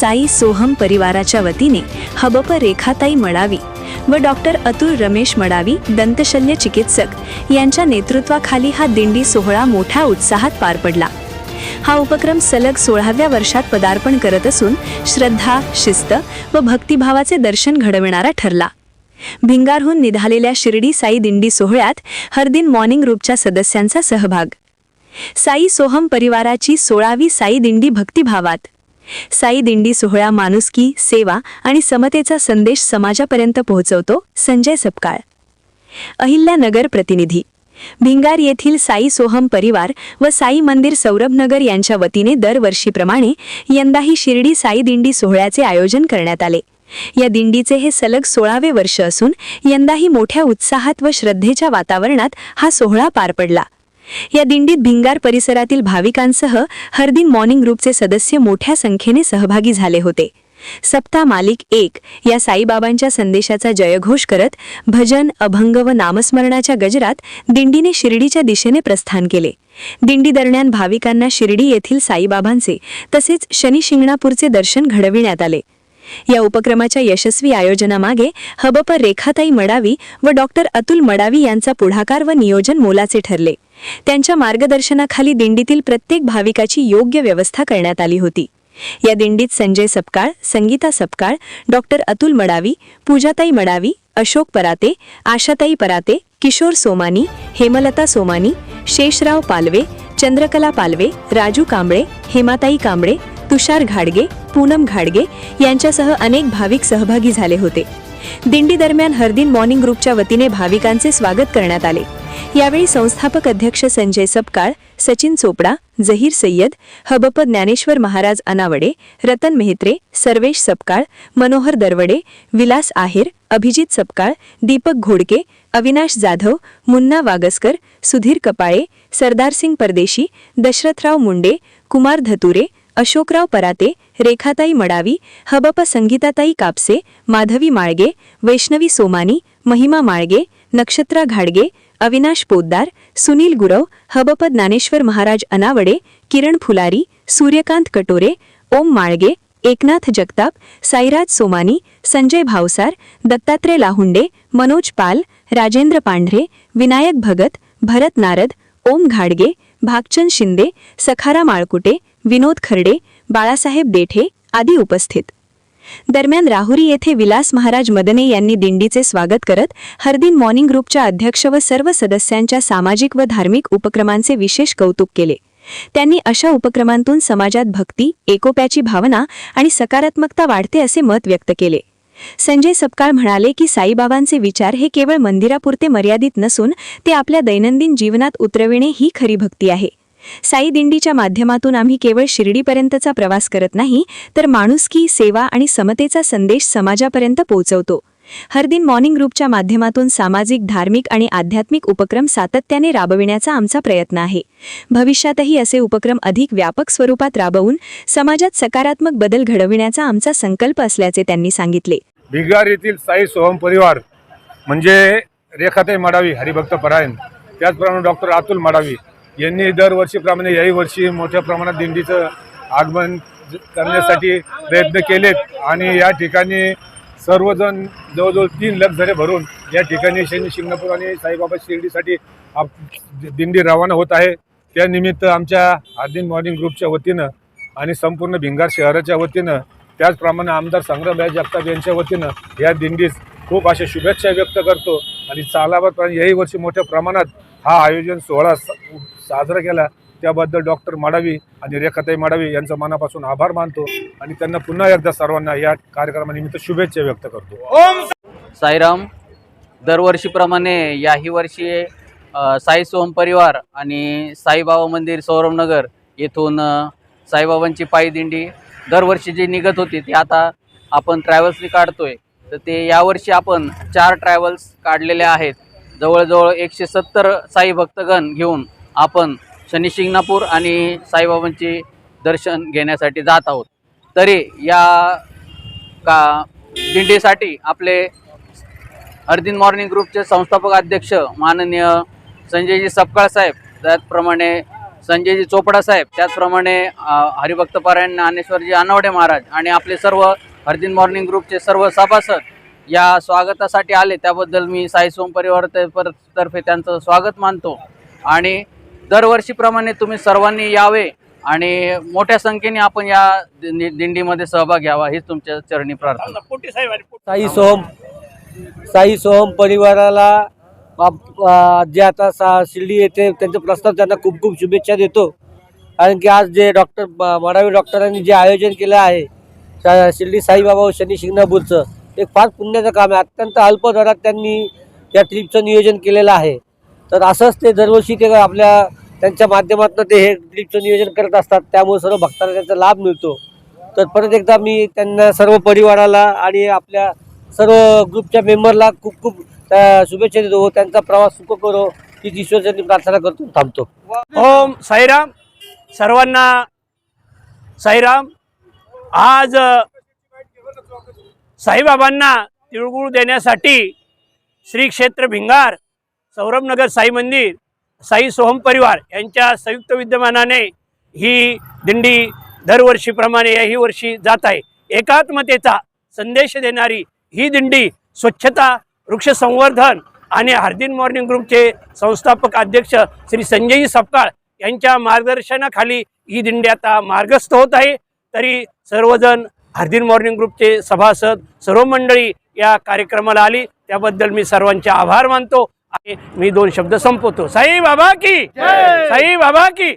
साई सोहम परिवाराच्या वतीने हबप रेखाताई मडावी व डॉक्टर अतुल रमेश मडावी दंतशल्य चिकित्सक यांच्या नेतृत्वाखाली हा दिंडी सोहळा मोठ्या उत्साहात पार पडला. हा उपक्रम सलग सोळाव्या वर्षात पदार्पण करत असून श्रद्धा शिस्त व भक्तिभावाचे दर्शन घडविणारा ठरला. भिंगारहून निघालेल्या शिर्डी साई दिंडी सोहळ्यात हरदिन मॉर्निंग ग्रुपच्या सदस्यांचा सहभाग. साई सोहम परिवाराची सोळावी साई दिंडी भक्तिभावात साई दिंडी सोहळा माणुसकी सेवा आणि समतेचा संदेश समाजापर्यंत पोहोचवतो संजय सपकाळ. अहिल्यानगर प्रतिनिधी. भिंगार येथील साई सोहम परिवार व साई मंदिर सौरभनगर यांच्या वतीने दरवर्षीप्रमाणे यंदाही शिर्डी साई दिंडी सोहळ्याचे आयोजन करण्यात आले. या दिंडीचे हे सलग सोळावे वर्ष असून यंदाही मोठ्या उत्साहात व श्रद्धेच्या वातावरणात हा सोहळा पार पडला. या दिंडीत भिंगार परिसरातील भाविकांसह हरदिन मॉर्निंग ग्रुपचे सदस्य मोठ्या संख्येने सहभागी झाले होते. सप्ता मालिक एक या साईबाबांच्या संदेशाचा जयघोष करत भजन अभंग व नामस्मरणाच्या गजरात दिंडीने शिर्डीच्या दिशेने प्रस्थान केले. दिंडी दरम्यान भाविकांना शिर्डी येथील साईबाबांचे तसेच शनी शिंगणापूरचे दर्शन घडविण्यात आले. या उपक्रमाच्या यशस्वी आयोजनामागे हबप रेखाताई मडावी व डॉक्टर अतुल मडावी यांचा पुढाकार व नियोजन मोलाचे ठरले. त्यांच्या मार्गदर्शनाखाली दिंडीतील प्रत्येक भाविकाची योग्य व्यवस्था करण्यात आली होती. या दिंडीत संजय सपकाळ संगीता सपकाळ डॉक्टर अतुल मडावी पूजाताई मडावी अशोक पराते आशाताई पराते किशोर सोमानी हेमलता सोमानी शेषराव पालवे चंद्रकला पालवे राजू कांबळे हेमाताई कांबळे तुषार घाडगे पूनम घाडगे यांच्यासह अनेक भाविक सहभागी झाले होते. दिंडी दरम्यान हरदिन मॉर्निंग ग्रुपच्या वतीने भाविकांचे स्वागत करण्यात आले. यावेळी संस्थापक अध्यक्ष संजय सपकाळ सचिन चोपडा जहीर सय्यद हबप ज्ञानेश्वर महाराज अनावडे रतन मेहत्रे सर्वेश सपकाळ मनोहर दरवडे विलास आहेर अभिजित सपकाळ दीपक घोडके अविनाश जाधव मुन्ना वागसकर सुधीर कपाळे सरदारसिंग परदेशी दशरथराव मुंडे कुमार धतुरे अशोकराव पराते रेखाताई मडावी हबप संगीताताई कापसे माधवी माळगे वैष्णवी सोमानी महिमा माळगे नक्षत्रा घाडगे अविनाश पोद्दार सुनील गुरव हबपद ज्ञानेश्वर महाराज अनावडे किरण फुलारी सूर्यकांत कटोरे ओम माळगे एकनाथ जगताप साईराज सोमानी संजय भावसार दत्तात्रय लाहुंडे मनोज पाल राजेंद्र पांढरे विनायक भगत भरत नारद ओम घाडगे भागचंद शिंदे सखारा माळकुटे विनोद खर्डे बाळासाहेब देठे आदी उपस्थित. दरम्यान राहुरी येथे विलास महाराज मदने यांनी दिंडीचे स्वागत करत हरदिन मॉर्निंग ग्रुपच्या अध्यक्ष व सर्व सदस्यांच्या सामाजिक व धार्मिक उपक्रमांचे विशेष कौतुक केले. त्यांनी अशा उपक्रमांतून समाजात भक्ती एकोप्याची भावना आणि सकारात्मकता वाढते असे मत व्यक्त केले. संजय सपकाळ म्हणाले की साईबाबांचे विचार हे केवळ मंदिरापुरते मर्यादित नसून ते आपल्या दैनंदिन जीवनात उतरविणे ही खरी भक्ती आहे. साई दिंडीच्या माध्यमातून आम्ही केवळ शिर्डीपर्यंतचा प्रवास करत नाही तर माणुसकी सेवा आणि समतेचा संदेश समाजापर्यंत पोहोचवतो. हरदिन मॉर्निंग ग्रुपच्या माध्यमातून सामाजिक धार्मिक आणि आध्यात्मिक उपक्रम सातत्याने राबविण्याचा आमचा प्रयत्न आहे. भविष्यातही असे उपक्रम अधिक व्यापक स्वरूपात राबवून समाजात सकारात्मक बदल घडविण्याचा आमचा संकल्प असल्याचे त्यांनी सांगितले. भिगार येथील साई सोहम परिवार म्हणजे रेखाताई मडावी हरिभक्त परायण त्याचप्रमाणे डॉक्टर अतुल मडावी यांनी दरवर्षीप्रमाणे याही वर्षी मोठ्या प्रमाणात दिंडीचं आगमन करण्यासाठी प्रयत्न केलेत. आणि या ठिकाणी सर्वजण जवळजवळ तीन लाख झरे भरून या ठिकाणी शनी शिंगणापूर आणि साईबाबा शिर्डीसाठी आप- दिंडी रवाना होत आहे. त्यानिमित्त आमच्या आर्दिन मॉर्निंग ग्रुपच्या वतीनं आणि संपूर्ण भिंगार शहराच्या वतीनं त्याचप्रमाणे आमदार संग्रामराय जगताप यांच्या वतीनं या दिंडीस खूप अशा शुभेच्छा व्यक्त करतो. आणि चालावर याही वर्षी मोठ्या प्रमाणात हा आयोजन सोहळा साजरा केला त्याबद्दल डॉक्टर माडावी आणि रेखाताई माडावी यांचा मनापासून आभार मानतो आणि त्यांना पुन्हा एकदा सर्वांना या कार्यक्रमानिमित्त शुभेच्छा व्यक्त करतो. साईराम दरवर्षीप्रमाणे याही वर्षी साई सोम परिवार आणि साईबाबा मंदिर सौरभनगर येथून साईबाबांची पायी दिंडी दरवर्षी जी निघत होती ती आता आपण ट्रॅव्हल्सनी काढतोय. तर ते यावर्षी आपण चार ट्रॅव्हल्स काढलेले आहेत. जवळजवळ एकशे सत्तर साई भक्तगण घेऊन आपण शनी शिंगणापूर आणि साईबाबांची दर्शन घेण्यासाठी जात आहोत. तरी या का दिंडीसाठी आपले अर्दिन मॉर्निंग ग्रुपचे संस्थापक अध्यक्ष माननीय संजयजी सपकाळ साहेब त्याचप्रमाणे संजयजी चोपडा साहेब त्याचप्रमाणे अ, ज्ञानेश्वरजी अनावडे महाराज आणि आपले सर्व हरदिन मॉर्निंग ग्रुपचे सर्व सभासद या स्वागतासाठी आले. त्याबद्दल मी साई सोम परिवार तर्फे त्यांचं स्वागत मानतो. आणि दरवर्षीप्रमाणे तुम्ही सर्वांनी यावे आणि मोठ्या संख्येने आपण या दिंडी- दिंडीमध्ये सहभाग घ्यावा हीच तुमच्या चरणी प्रार्थना. साई सोहम साई सोहम परिवाराला जे आता सा शिर्डी येथे त्यांचा प्रस्ताव त्यांना खूप खूप शुभेच्छा देतो. कारण की आज जे डॉक्टर मडावी डॉक्टरांनी जे आयोजन केलं आहे सा- शिर्डी साईबाबा व शनी शिंगणापूरचं एक फार पुण्याचं काम आहे. अत्यंत अल्प दरात त्यांनी या ट्रिपचं नियोजन केलेलं आहे. तर असंच ते दरवर्षी ते आपल्या त्यांच्या माध्यमातून ते हे ट्रीपचं नियोजन करत असतात. त्यामुळे सर्व भक्तांना त्यांचा लाभ मिळतो. तर परत एकदा मी त्यांना सर्व परिवाराला आणि आपल्या सर्व ग्रुपच्या मेंबरला खूप खूप शुभेच्छा देतो त्यांचा प्रवास सुख करो. ही ईश्वरचरणी प्रार्थना करतो थांबतो. ओम साईराम. सर्वांना साईराम. आज साईबाबांना तिळगुळ देण्यासाठी श्री क्षेत्र भिंगार सौरभनगर साई मंदिर साई सोहम परिवार यांच्या संयुक्त विद्यमानाने ही दिंडी दरवर्षीप्रमाणे याही वर्षी जात आहे. एकात्मतेचा संदेश देणारी ही दिंडी स्वच्छता वृक्ष संवर्धन आणि हार्दिन मॉर्निंग ग्रुपचे संस्थापक अध्यक्ष श्री संजयजी सपकाळ यांच्या मार्गदर्शनाखाली ही दिंडी आता मार्गस्थ होत आहे. तरी सर्वजण हार्दिन मॉर्निंग ग्रुपचे सभासद सर्व मंडळी या कार्यक्रमाला आली. त्याबद्दल मी सर्वांचे आभार मानतो. मी दोन शब्द संपवतो. साई बाबा की साई बाबा की.